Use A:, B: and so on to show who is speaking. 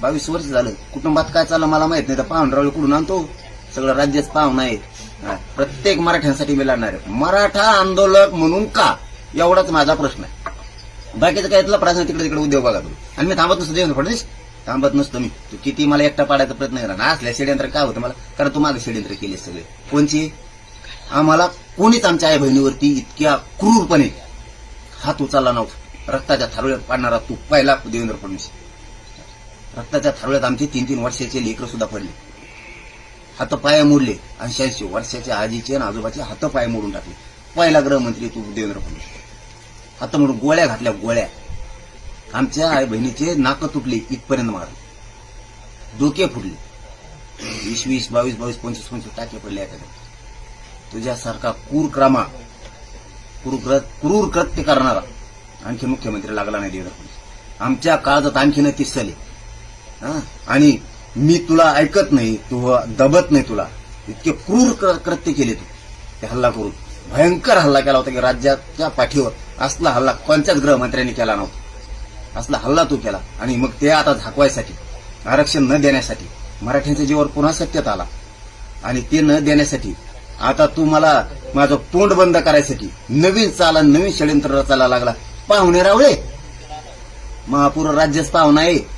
A: बावीस वर्ष झालं. कुटुंबात काय चाललं मला माहीत नाही. तर पाहुणरावळी कुठून आणतो? सगळं राज्यच पाहुणा आहे. प्रत्येक मराठ्यांसाठी मी लढणार आहे. मराठा आंदोलक म्हणून का? एवढाच माझा प्रश्न आहे. बाकीचं काय तुला प्रश्न तिकडे तिकडे उद्योग बघा तू आणि मी थांबत नसतो देवेंद्र फडणवीस थांबत नसतो मी. तू किती मला एकटा पाडायचा प्रयत्न करा ना? असल्या षडयंत्र काय होतं मला? कारण तू माझं षडयंत्र केले सगळे. कोणची? आम्हाला कोणीच आमच्या आई बहिणीवरती इतक्या क्रूरपणे हात उचलला नव्हता. रक्ताच्या थारोळ्यात पाडणारा तू पहिला देवेंद्र फडणवीस. रक्ताच्या थारोळ्यात आमचे तीन तीन वर्षाचे लेकर सुद्धा पडले हातपाय मोडले ऐंशी ऐंशी वर्षाच्या आजीचे आणि आजोबाचे हातपाय मोडून टाकले. पहिला गृहमंत्री तू देवेंद्र फडणवीस. हात म्हणून गोळ्या घातल्या गोळ्या. आमच्या आई बहिणीचे नाक तुटले इथपर्यंत मार डोके फुटले. वीस वीस बावीस बावीस पंचवीस पंचवीस टाके पडले एखाद्या. तुझ्यासारखा क्रूर क्रमा क्रूर क्रूर कृत्य करणारा आणखी मुख्यमंत्री लागला नाही देवेंद्र फडणवीस. आमच्या काळजात आणखीन तिसले हा? आणि मी तुला ऐकत नाही तू दबत नाही तुला. इतके क्रूर कृत्य केले तू. ते हल्ला करून. भयंकर हल्ला केला होता की राज्याच्या पाठीवर. असला हल्ला कोणत्याच गृहमंत्र्यांनी केला नव्हता. असला हल्ला तू केला. आणि मग ते आता झाकवायसाठी आरक्षण न देण्यासाठी मराठ्यांच्या जीवावर पुन्हा सत्यात आला. आणि ते न देण्यासाठी आता तू मला माझं तोंड बंद करायसाठी नवीन चाला नवीन षडयंत्र रचायला लागला. पाहुणे रावळे! महापूर राज्यच पाहुणा आहे.